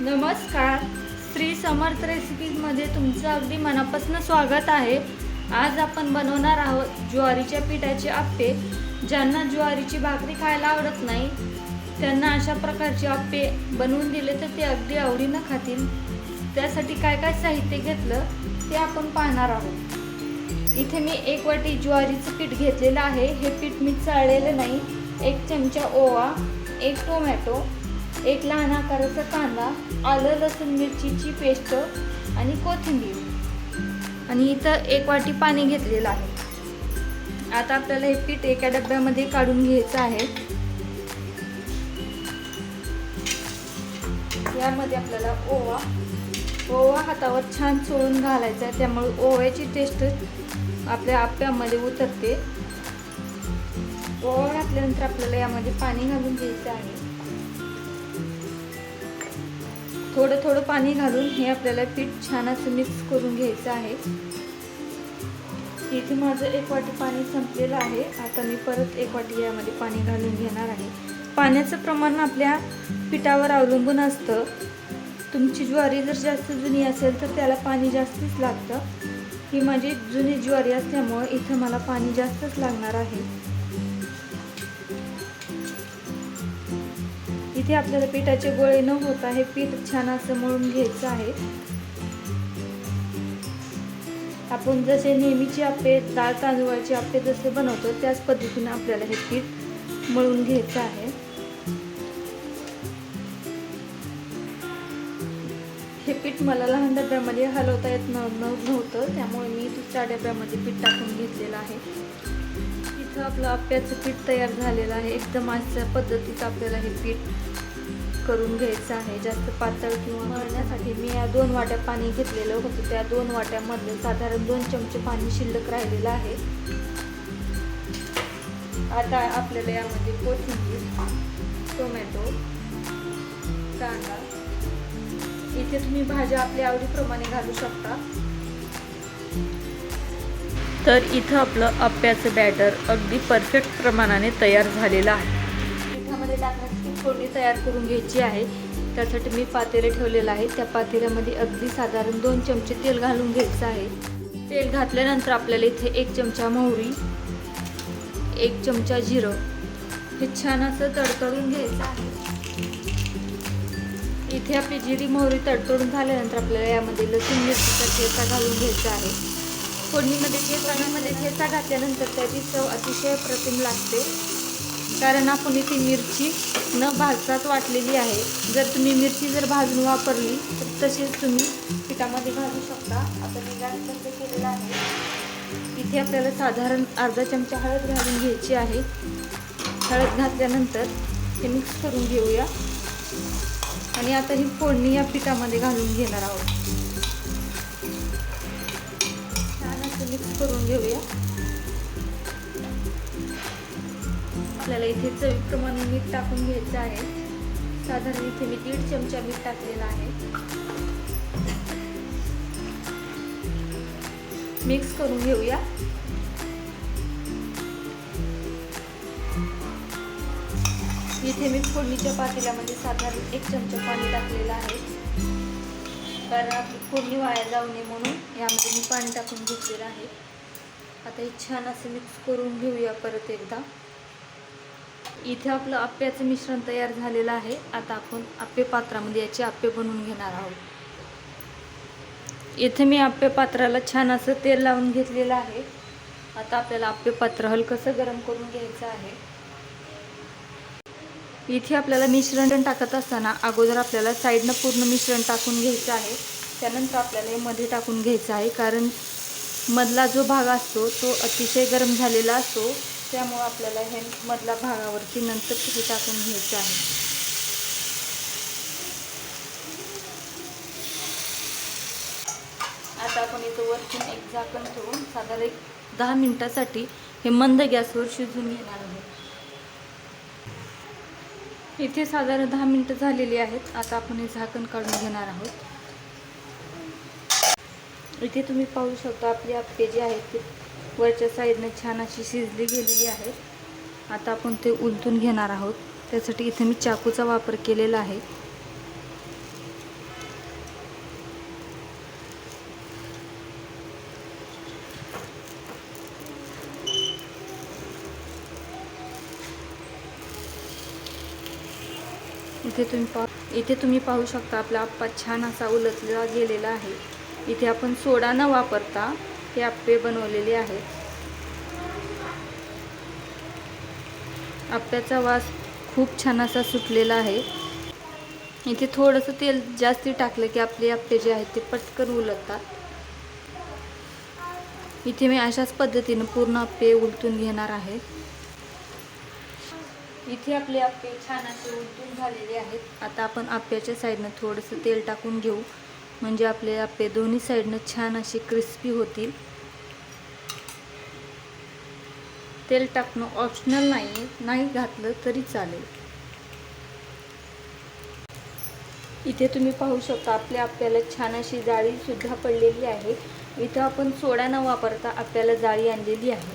नमस्कार. श्री समर्थ रेसिपीजमध्ये तुमचं अगदी मनापासून स्वागत आहे. आज आपण बनवणार आहोत ज्वारीच्या पिठाचे आप्पे. ज्यांना ज्वारीची भाकरी खायला आवडत नाही त्यांना अशा प्रकारचे आप्पे बनवून दिले तर ते अगदी आवडीनं खातील. त्यासाठी काय काय साहित्य घेतलं ते आपण पाहणार आहोत. इथे मी एक वाटी ज्वारीचं पीठ घेतलेलं आहे. हे पीठ मी चाळलेलं नाही. एक चमचा ओवा एक टोमॅटो एक लहान आकाराचा कांदा आलं लसूण मिरचीची पेस्ट आणि कोथिंबीर. आणि इथं एक वाटी पाणी घेतलेलं आहे. आता आपल्याला हे पीठ एका डब्यामध्ये काढून घ्यायचं आहे. यामध्ये आपल्याला ओवा ओवा हातावर छान चोळून घालायचा आहे. त्यामुळे ओव्याची टेस्ट आपल्या आप्यामध्ये उतरते. ओवा घातल्यानंतर आपल्याला यामध्ये पाणी घालून घ्यायचं आहे. थोडं थोडं पाणी घालून हे आपल्याला पीठ छान असं मिक्स करून घ्यायचं आहे. इथे माझं एक वाटी पाणी संपलेलं आहे. आता मी परत एक वाटी यामध्ये पाणी घालून घेणार आहे. पाण्याचं प्रमाण आपल्या पिठावर अवलंबून असतं. तुमची ज्वारी जर जास्त जुनी असेल तर त्याला पाणी जास्तीच लागतं. ही माझी जुनी ज्वारी असल्यामुळं इथं मला पाणी जास्तच लागणार आहे. इथे आपल्याला पिठाचे गोळे न होता हे पीठ छान असं मळून घ्यायचं आहे. आपण जसे नेहमीचे आप्पे डाळ तांदूळाचे आप्पे जसे बनवतो त्याच पद्धतीने आपल्याला हे पीठ मळून घ्यायचं आहे. हे पीठ मला लहान डब्यामध्ये हलवता येत न- नव्हतं त्यामुळे मी चार डब्यामध्ये पीठ टाकून घेतलेलं आहे. इथं आपलं आप्याचं पीठ तयार झालेलं आहे. एकदम अशा पद्धतीचं आपल्याला हे पीठ करून घ्यायचं आहे. जास्त पातळ किंवा मळण्यासाठी मी या दोन वाट्या पाणी घेतलेलं होतं. त्या दोन वाट्यामध्ये साधारण दोन चमचे पाणी शिल्लक राहिलेलं आहे. आता आपल्याला यामध्ये कोथिंबीर टोमॅटो कांदा इथे तुम्ही भाज्या आपल्या आवडीप्रमाणे घालू शकता. तर इथं आपलं आप्याचं बॅटर अगदी परफेक्ट प्रमाणाने तयार झालेलं आहे. पिठामध्ये टाकण्यासाठी फोडणी तयार करून घ्यायची आहे. त्यासाठी मी पातेले ठेवलेलं आहे. त्या पातेल्यामध्ये अगदी साधारण दोन चमचे तेल घालून घ्यायचं आहे. तेल घातल्यानंतर आपल्याला इथे एक चमचा मोहरी एक चमचा जिरं हे छान असं तडतडून घ्यायचं आहे. इथे आपली जिरी मोहरी तडतडून झाल्यानंतर आपल्याला यामध्ये लसूण मिरचीचा ठेचा घालून घ्यायचा आहे. फोडणीमध्ये ठेचामध्ये ठेचा घातल्यानंतर त्याची चव अतिशय प्रतिम लागते. कारण आपण इथे मिरची न भाजताच वाटलेली आहे. जर तुम्ही मिरची जर भाजून वापरली तर तशीच तुम्ही पिठामध्ये घालू शकता. आता मी गॅस केलेला आहे. इथे आपल्याला साधारण अर्धा चमचा हळद घालून घ्यायची आहे. हळद घातल्यानंतर हे मिक्स करून घेऊया. आणि आता ही फोडणी या पिठामध्ये घालून घेणार आहोत. असं मिक्स करून घेऊया. आपल्याला इथे चवीप्रमाणे मीठ टाकून घ्यायचं आहे. साधारण इथे मी दीड चमचा मीठ टाकलेला आहे. मिक्स करून घेऊया. इथे मी फोडणीच्या पातेल्यामध्ये साधारण एक चमचा पाणी टाकलेलं आहे. कारण आपली फोडणी वाया जाऊ नये म्हणून यामध्ये मी पाणी टाकून घेतलेलं आहे. आता हे छान असं मिक्स करून घेऊया परत एकदा. इथे आपलं आप्याचं मिश्रण तयार झालेलं आहे. आता आपण आप्पे पात्रामध्ये याचे आप्पे बनवून घेणार आहोत. इथे मी आप्पे पात्राला छान असं तेल लावून घेतलेलं आहे. आता आपल्याला आप्पे पात्र हलकंसं गरम करून घ्यायचं आहे. इथे आपल्याला मिश्रण टाकत असताना अगोदर आपल्याला साईडनं पूर्ण मिश्रण टाकून घ्यायचं आहे. त्यानंतर आपल्याला हे मध्ये टाकून घ्यायचं आहे कारण मधला जो भाग असतो तो अतिशय गरम झालेला असतो. त्यामुळं आपल्याला हे मधल्या भागावरती नंतर हे टाकून घ्यायचं आहे. आता आपण इथं वरतून एक झाकण ठेवून साधारण एक दहा मिनिटासाठी हे मंद गॅसवर शिजून घेणार आहोत. इथे साधारण दहा मिनटं झालेली आहेत. आता आपण हे झाकण काढून घेणार आहोत. इथे तुम्ही पाहू शकता आपली आप्पे जे आहेत ते वरच्या साईडने छान अशी शिजली गेलेली आहेत आता आपण ते उलटून घेणार आहोत. त्यासाठी इथे मी चाकूचा वापर केलेला आहे. इथे तुम्ही पा इथे तुम्ही पाहू शकता आपला आप्पा छान असा उलटला गेलेला आहे. इथे आपण सोडा न वापरता हे आप्पे बनवलेले आहेत. आप्प्याचा वास खूप छान असा सुटलेला आहे. इथे थोडंसं तेल जास्ती टाकलं की आपले आप्पे जे आहेत ते पटकन उलटतात इथे मी अशाच पद्धतीनं पूर्ण आप्पे उलटून घेणार आहे. इथे आपले आप्पे छान असे उलटून झालेले आहेत. आता आपण आप्याच्या साईडनं थोडंसं तेल टाकून घेऊ. म्हणजे आपले आप्पे दोन्ही साईडनं छान असे क्रिस्पी होतील. तेल टाकणं ऑप्शनल नाही नाही घातलं तरी चालेल. इथे तुम्ही पाहू शकता आपल्या आपल्याला छान अशी जाळी सुद्धा पडलेली आहे. इथं आपण सोडा न वापरता आपल्याला जाळी आणलेली आहे.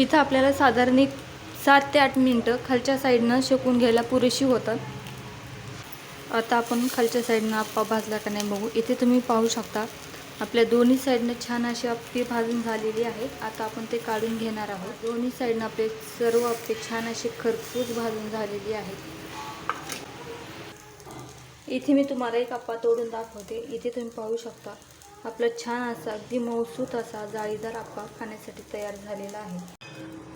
इथं आपल्याला साधारण एक सात ते आठ मिनटं खालच्या साईडनं शेकून घ्यायला पुरेशी होतात. आता आपण खालच्या साईडनं आप्पा भाजला का नाही बघू. इथे तुम्ही पाहू शकता आपल्या दोन्ही साईडनं छान अशी आप्पे भाजून झालेली आहेत आता आपण ते काढून घेणार आहोत. दोन्ही साईडनं आपले सर्व आप्पे छान असे खरपूस भाजून झालेली आहेत. इथे मी तुम्हाला एक आप्पा तोडून दाखवते. इथे तुम्ही पाहू शकता आपला छान असा अगदी मौसूत असा जाळीदार आप्पा खाण्यासाठी तयार झालेला आहे.